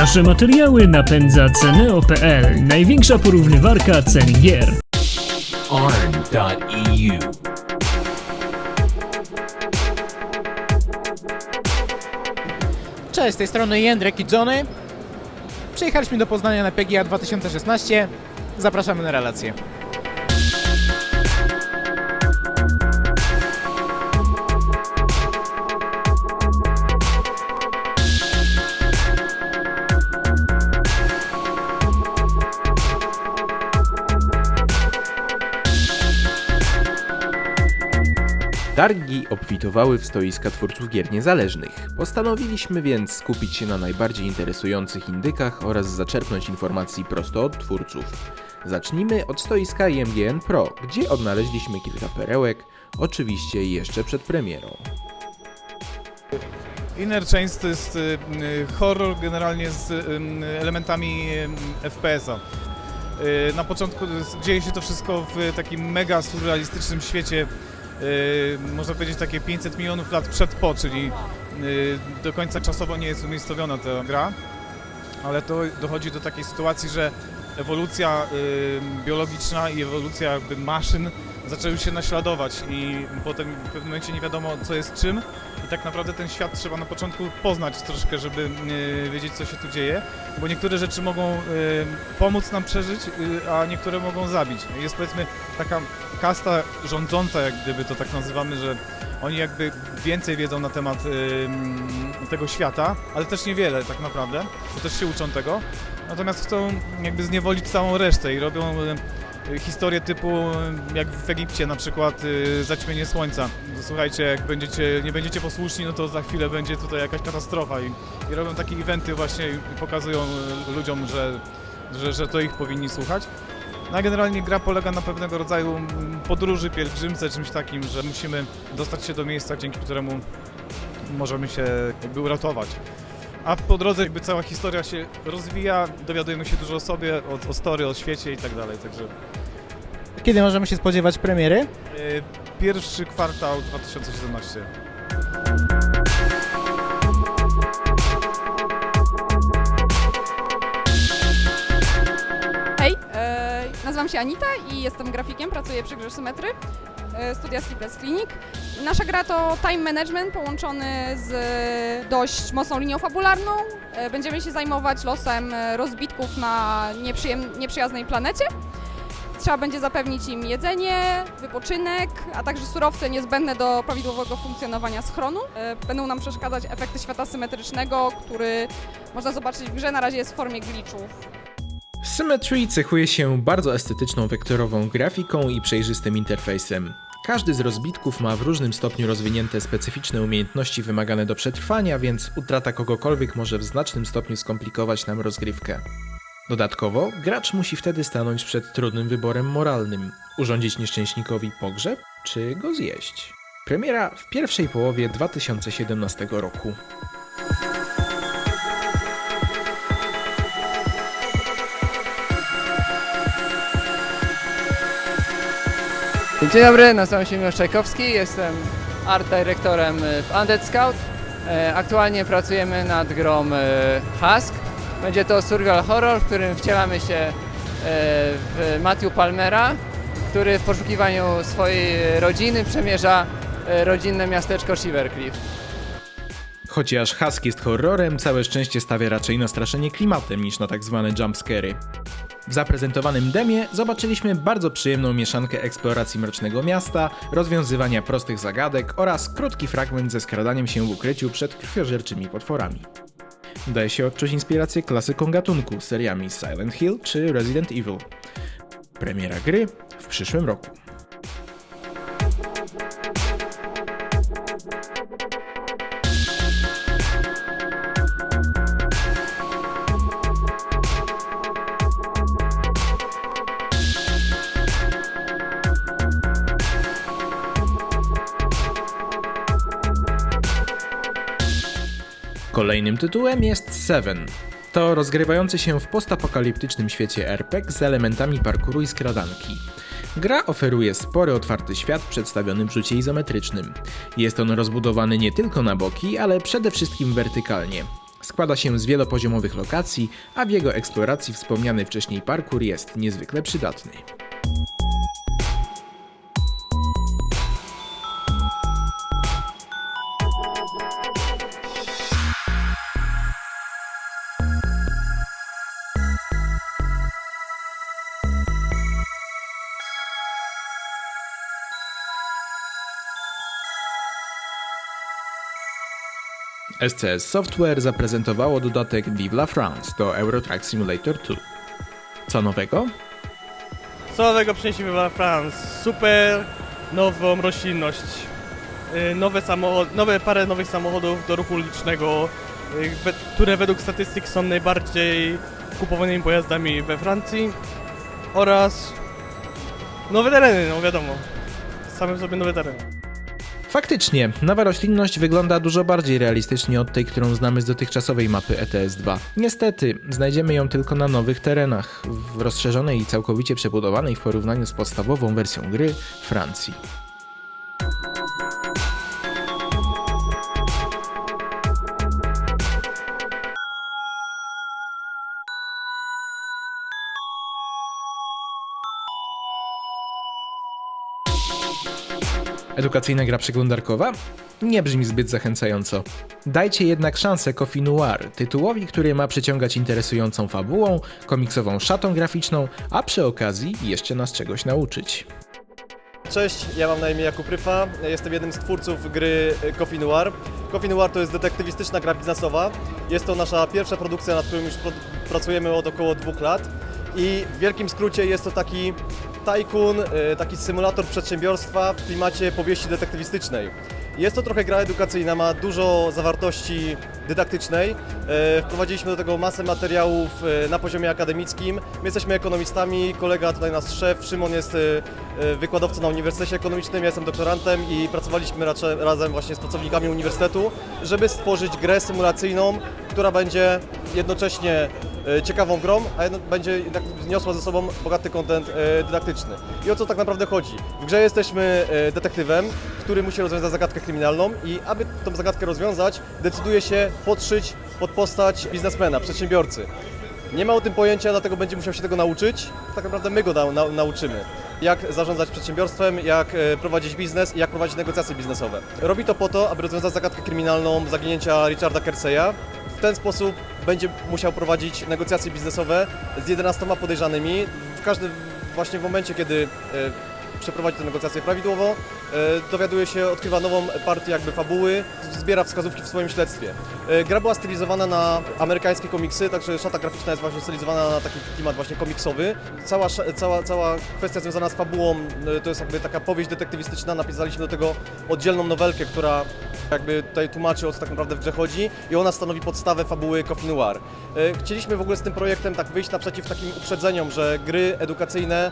Nasze materiały napędza Ceneo.pl, największa porównywarka cen gier. arn.eu. Cześć, z tej strony Jędrek i Johnny. Przyjechaliśmy do Poznania na PGA 2016. Zapraszamy na relację. Targi obfitowały w stoiska twórców gier niezależnych. Postanowiliśmy więc skupić się na najbardziej interesujących indykach oraz zaczerpnąć informacji prosto od twórców. Zacznijmy od stoiska IMGN Pro, gdzie odnaleźliśmy kilka perełek, oczywiście jeszcze przed premierą. Inner Chains to jest y, y, horror generalnie z y, elementami FPS-a. Na początku dzieje się to wszystko w takim mega surrealistycznym świecie, można powiedzieć takie 500 milionów lat przed po, czyli y, do końca czasowo nie jest umiejscowiona ta gra, ale to dochodzi do takiej sytuacji, że ewolucja y, biologiczna i ewolucja jakby maszyn zaczęły się naśladować i potem w pewnym momencie nie wiadomo co jest czym i tak naprawdę ten świat trzeba na początku poznać troszkę, żeby y, wiedzieć co się tu dzieje, bo niektóre rzeczy mogą y, pomóc nam przeżyć, y, a niektóre mogą zabić. Jest powiedzmy taka kasta rządząca, jak gdyby to tak nazywamy, że oni jakby więcej wiedzą na temat y, tego świata, ale też niewiele tak naprawdę, bo też się uczą tego. Natomiast chcą jakby zniewolić całą resztę i robią y, historie typu y, jak w Egipcie na przykład y, zaćmienie słońca. Słuchajcie, jak będziecie, nie będziecie posłuszni, no to za chwilę będzie tutaj jakaś katastrofa i, i robią takie eventy właśnie i pokazują ludziom, że, że, że to ich powinni słuchać. No a generalnie gra polega na pewnego rodzaju podróży, pielgrzymce, czymś takim, że musimy dostać się do miejsca, dzięki któremu możemy się jakby uratować. A po drodze jakby cała historia się rozwija, dowiadujemy się dużo o sobie, o, o story, o świecie i tak dalej, także Kiedy możemy się spodziewać premiery? y, pierwszy kwartał 2017. Hej, e, nazywam się Anita i jestem grafikiem, pracuję przy grze Symetry, e, studia Sleepless Clinic. Nasza gra to time management połączony z dość mocną linią fabularną. E, będziemy się zajmować losem e, rozbitków na nieprzyjaznej planecie. Trzeba będzie zapewnić im jedzenie, wypoczynek, a także surowce niezbędne do prawidłowego funkcjonowania schronu. E, Będą nam przeszkadzać efekty świata symetrycznego, który można zobaczyć w grze, na razie jest w formie glitchów. Symmetry cechuje się bardzo estetyczną wektorową grafiką i przejrzystym interfejsem. Każdy z rozbitków ma w różnym stopniu rozwinięte specyficzne umiejętności wymagane do przetrwania, więc utrata kogokolwiek może w znacznym stopniu skomplikować nam rozgrywkę. Dodatkowo, gracz musi wtedy stanąć przed trudnym wyborem moralnym: urządzić nieszczęśnikowi pogrzeb, czy go zjeść. Premiera w pierwszej połowie 2017 roku. Dzień dobry, nazywam się Miłosz Czajkowski, jestem art dyrektorem w Undead Scout. E, Aktualnie pracujemy nad grą e, Husk. Będzie to survival horror, w którym wcielamy się e, w Matthew Palmera, który w poszukiwaniu swojej rodziny przemierza e, rodzinne miasteczko Shivercliff. Chociaż Husk jest horrorem, całe szczęście stawia raczej na straszenie klimatem niż na tak zwane jumpscary. W zaprezentowanym demie zobaczyliśmy bardzo przyjemną mieszankę eksploracji mrocznego miasta, rozwiązywania prostych zagadek oraz krótki fragment ze skradaniem się w ukryciu przed krwiożerczymi potworami. Daje się odczuć inspirację klasyką gatunku seriami Silent Hill czy Resident Evil. Premiera gry w przyszłym roku. Kolejnym tytułem jest Seven. To rozgrywający się w postapokaliptycznym świecie RPG z elementami parkouru i skradanki. Gra oferuje spory otwarty świat przedstawiony w rzucie izometrycznym. Jest on rozbudowany nie tylko na boki, ale przede wszystkim wertykalnie. Składa się z wielopoziomowych lokacji, a w jego eksploracji wspomniany wcześniej parkour jest niezwykle przydatny. SCS Software zaprezentowało dodatek Vive la France do Euro Truck Simulator 2. Co nowego? Co nowego przyniesie Viva France? Super nową roślinność. Y, Nowe, nowe parę nowych samochodów do ruchu ulicznego, y, które według statystyk są najbardziej kupowanymi pojazdami we Francji. Oraz nowe tereny, no wiadomo. Same sobie nowe tereny. Faktycznie, nowa roślinność wygląda dużo bardziej realistycznie od tej, którą znamy z dotychczasowej mapy ETS-2. Niestety, znajdziemy ją tylko na nowych terenach, w rozszerzonej i całkowicie przebudowanej w porównaniu z podstawową wersją gry Francji. Edukacyjna gra przeglądarkowa? Nie brzmi zbyt zachęcająco. Dajcie jednak szansę Coffee Noir, tytułowi, który ma przyciągać interesującą fabułą, komiksową szatą graficzną, a przy okazji jeszcze nas czegoś nauczyć. Cześć, ja mam na imię Jakub Ryfa, jestem jednym z twórców gry Coffee Noir. Coffee Noir to jest detektywistyczna gra biznesowa. Jest to nasza pierwsza produkcja, nad którą już pracujemy od około dwóch lat. I w wielkim skrócie jest to taki tajkun, y, taki symulator przedsiębiorstwa w klimacie powieści detektywistycznej. Jest to trochę gra edukacyjna, ma dużo zawartości dydaktycznej. E, Wprowadziliśmy do tego masę materiałów e, na poziomie akademickim. My jesteśmy ekonomistami, kolega tutaj nasz szef, Szymon jest wykładowcą na Uniwersytecie Ekonomicznym, ja jestem doktorantem i pracowaliśmy raczej razem właśnie z pracownikami uniwersytetu, żeby stworzyć grę symulacyjną, która będzie jednocześnie ciekawą grą, a jedno, będzie niosła ze sobą bogaty kontent e, dydaktyczny. I o co tak naprawdę chodzi? W grze jesteśmy e, detektywem, który musi rozwiązać zagadkę kryminalną i aby tą zagadkę rozwiązać, decyduje się podszyć pod postać biznesmena, przedsiębiorcy. Nie ma o tym pojęcia, dlatego będzie musiał się tego nauczyć. Tak naprawdę my go nau- nau- nauczymy. Jak zarządzać przedsiębiorstwem, jak e, prowadzić biznes i jak prowadzić negocjacje biznesowe. Robi to po to, aby rozwiązać zagadkę kryminalną zaginięcia Richarda Kerseya. W ten sposób będzie musiał prowadzić negocjacje biznesowe z 11 podejrzanymi. W każdym właśnie w momencie, kiedy e, przeprowadzi te negocjacje prawidłowo, e, dowiaduje się, odkrywa nową partię jakby fabuły, zbiera wskazówki w swoim śledztwie. E, Gra była stylizowana na amerykańskie komiksy, także szata graficzna jest właśnie stylizowana na taki klimat właśnie komiksowy. Cała, cała, cała kwestia związana z fabułą e, to jest jakby taka powieść detektywistyczna, napisaliśmy do tego oddzielną nowelkę, która jakby tutaj tłumaczy o co tak naprawdę w grze chodzi i ona stanowi podstawę fabuły Coffee Noir. Chcieliśmy w ogóle z tym projektem tak wyjść naprzeciw takim uprzedzeniom, że gry edukacyjne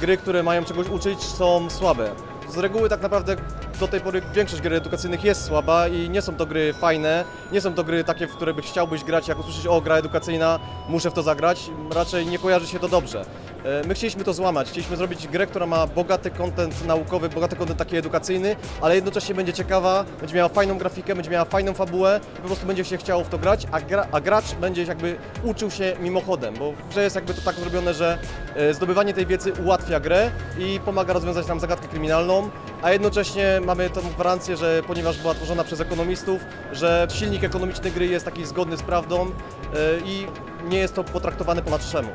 gry, które mają czegoś uczyć, są słabe. Z reguły tak naprawdę do tej pory większość gier edukacyjnych jest słaba i nie są to gry fajne, nie są to gry takie, w które byś chciałbyś grać, jak usłyszeć, o gra edukacyjna, muszę w to zagrać, raczej nie kojarzy się to dobrze. E, My chcieliśmy to złamać, chcieliśmy zrobić grę, która ma bogaty kontent naukowy, bogaty kontent taki edukacyjny, ale jednocześnie będzie ciekawa, będzie miała fajną grafikę, będzie miała fajną fabułę, po prostu będzie się chciało w to grać, a, gra, a gracz będzie jakby uczył się mimochodem, bo grze jest jakby to tak zrobione, że e, zdobywanie tej wiedzy ułatwia grę i pomaga rozwiązać nam zagadkę kryminalną, a jednocześnie mamy tą gwarancję, że ponieważ była tworzona przez ekonomistów, że silnik ekonomiczny gry jest taki zgodny z prawdą e, i nie jest to potraktowane po maczeszemu.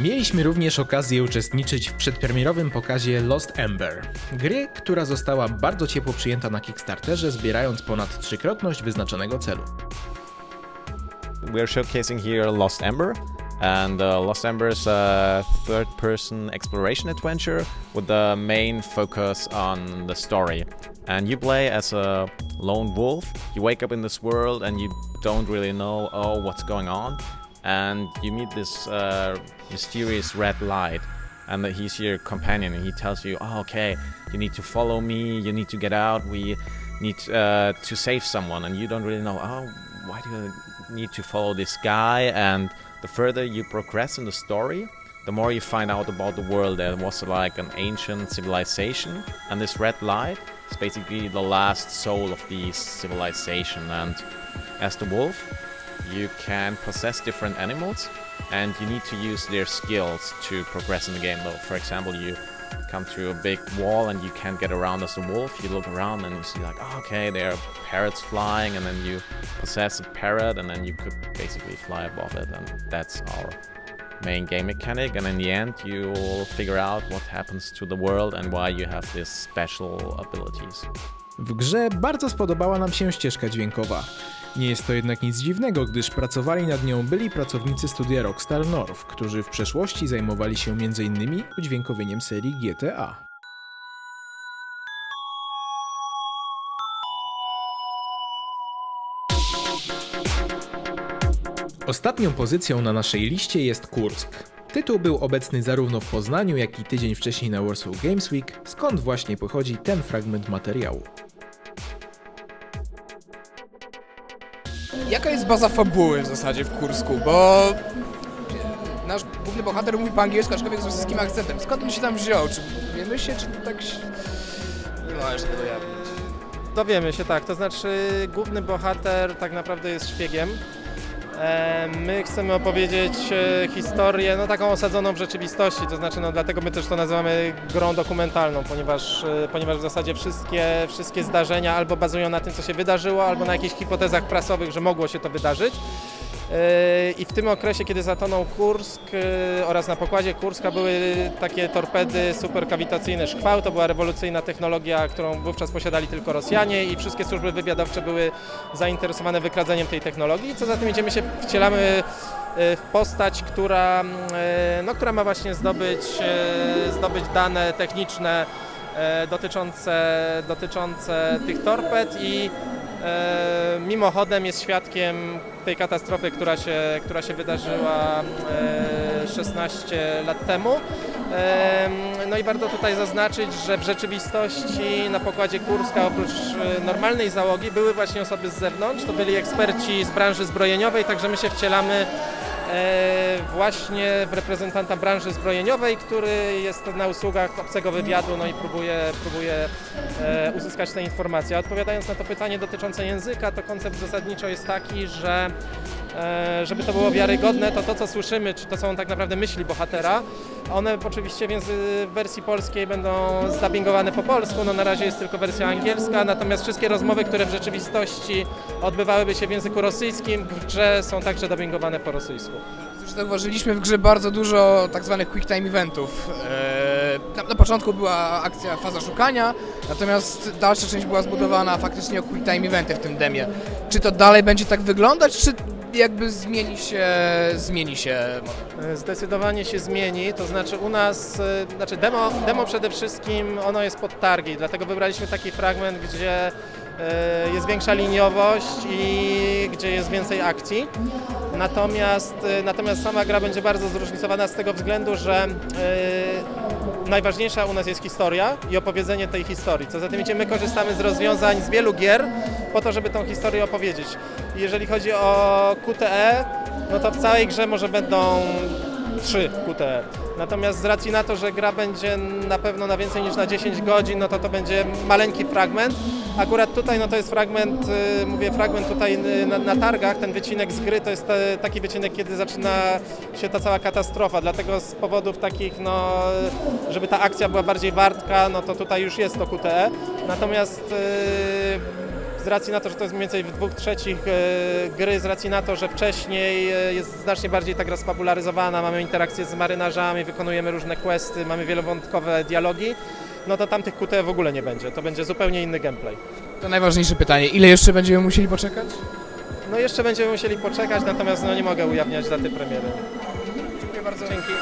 Mieliśmy również okazję uczestniczyć w przedpremierowym pokazie Lost Ember, gry, która została bardzo ciepło przyjęta na Kickstarterze, zbierając ponad trzykrotność wyznaczonego celu. We're showcasing here Lost Ember, and uh, Lost Ember is a third-person exploration adventure with the main focus on the story. And you play as a lone wolf. You wake up in this world and you don't really know oh what's going on, and you meet this uh, mysterious red light. And he's your companion, and he tells you, "Oh, okay, you need to follow me. You need to get out. We need uh, to save someone." And you don't really know. Oh, why do you need to follow this guy? And the further you progress in the story, the more you find out about the world. There was like an ancient civilization, and this red light is basically the last soul of the civilization. And as the wolf, you can possess different animals, and you need to use their skills to progress in the game. Though, for example, you come to a big wall and you can't get around as a wolf. You look around and you see like, oh, okay, there are parrots flying, and then you possess a parrot, and then you could basically fly above it, and that's our main game mechanic. And in the end, you'll figure out what happens to the world and why you have these special abilities. W grze bardzo spodobała nam się ścieżka dźwiękowa. Nie jest to jednak nic dziwnego, gdyż pracowali nad nią byli pracownicy studia Rockstar North, którzy w przeszłości zajmowali się m.in. udźwiękowieniem serii GTA. Ostatnią pozycją na naszej liście jest Kursk. Tytuł był obecny zarówno w Poznaniu, jak i tydzień wcześniej na Warsaw Games Week, skąd właśnie pochodzi ten fragment materiału. Jaka jest baza fabuły w zasadzie w Kursku? Bo nasz główny bohater mówi po angielsku, aczkolwiek z rosyjskim akcentem. Skąd on się tam wziął? Czy wiemy się, czy to tak się... Nie należy tego ujawnić. Dowiemy się, tak. To znaczy, główny bohater tak naprawdę jest szpiegiem. My chcemy opowiedzieć e, historię, no taką osadzoną w rzeczywistości, to znaczy, no dlatego my też to nazywamy grą dokumentalną, ponieważ, e, ponieważ w zasadzie wszystkie, wszystkie zdarzenia albo bazują na tym, co się wydarzyło, albo na jakichś hipotezach prasowych, że mogło się to wydarzyć. E, I w tym okresie, kiedy zatonął Kursk e, oraz na pokładzie Kurska były takie torpedy superkawitacyjne Szkwał, to była rewolucyjna technologia, którą wówczas posiadali tylko Rosjanie i wszystkie służby wywiadowcze były zainteresowane wykradzeniem tej technologii. Co za tym idziemy się wcielamy e, w postać, która, no, która ma właśnie zdobyć, zdobyć dane techniczne dotyczące, dotyczące tych torped i mimochodem jest świadkiem tej katastrofy, która się, która się wydarzyła e, 16 lat temu. E, No i warto tutaj zaznaczyć, że w rzeczywistości na pokładzie Kurska oprócz e, normalnej załogi były właśnie osoby z zewnątrz, to byli eksperci z branży zbrojeniowej, także my się wcielamy e, właśnie w reprezentanta branży zbrojeniowej, który jest na usługach obcego wywiadu no i próbuje, próbuje e, uzyskać te informacje. Odpowiadając na to pytanie dotyczące języka, to koncept zasadniczo jest taki, że e, żeby to było wiarygodne, to to co słyszymy, czy to są tak naprawdę myśli bohatera, one oczywiście w, wersji polskiej będą zdubbingowane po polsku, no na razie jest tylko wersja angielska, natomiast wszystkie rozmowy, które w rzeczywistości odbywałyby się w języku rosyjskim, w grze są także dubbingowane po rosyjsku. Zauważyliśmy w grze bardzo dużo tak zwanych quick time eventów. Na, na początku była akcja faza szukania, natomiast dalsza część była zbudowana faktycznie o quick time eventy w tym demie. Czy to dalej będzie tak wyglądać, czy jakby zmieni się, zmieni się Zdecydowanie się zmieni, to znaczy u nas, e, znaczy demo, demo przede wszystkim ono jest pod targi, dlatego wybraliśmy taki fragment, gdzie e, jest większa liniowość i gdzie jest więcej akcji. Natomiast, e, natomiast sama gra będzie bardzo zróżnicowana z tego względu, że e, najważniejsza u nas jest historia i opowiedzenie tej historii. Co za tym idzie, my korzystamy z rozwiązań z wielu gier po to, żeby tą historię opowiedzieć. Jeżeli chodzi o QTE, no to w całej grze może będą trzy QTE. Natomiast z racji na to, że gra będzie na pewno na więcej niż na 10 godzin, no to to będzie maleńki fragment. Akurat tutaj no to jest fragment, y, mówię fragment tutaj y, na, na targach, ten wycinek z gry to jest te, taki wycinek, kiedy zaczyna się ta cała katastrofa, dlatego z powodów takich, no, żeby ta akcja była bardziej wartka, no to tutaj już jest to QTE. Natomiast y, racji na to, że to jest mniej więcej w dwóch trzecich e, gry, z racji na to, że wcześniej e, jest znacznie bardziej ta gra spopularyzowana, mamy interakcje z marynarzami, wykonujemy różne questy, mamy wielowątkowe dialogi, no to tamtych QTE w ogóle nie będzie. To będzie zupełnie inny gameplay. to najważniejsze pytanie. Ile jeszcze będziemy musieli poczekać? No jeszcze będziemy musieli poczekać, natomiast no nie mogę ujawniać daty premiery. Dziękuję bardzo. Dzięki.